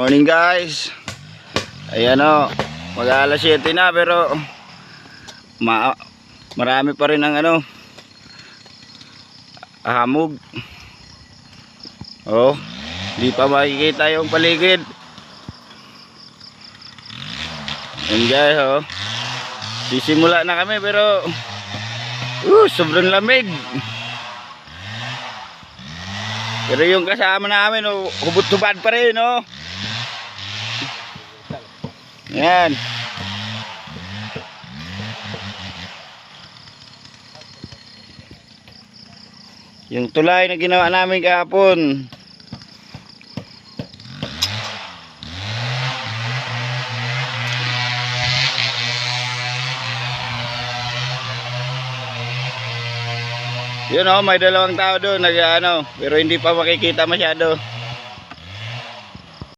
Morning guys. Ayan o. Mag alas 7 na pero ma marami pa rin ang ano hamog. Oh, hindi pa makikita yung paligid. Ayan guys oh. Sisimula na kami pero uh, sobrang lamig. Pero yung kasama namin, oh, hubot-hubad pa rin, oh. Yan. Yung tulay na ginawa namin kahapon. Yun oh, may dalawang tao doon nag ano, pero hindi pa makikita masyado.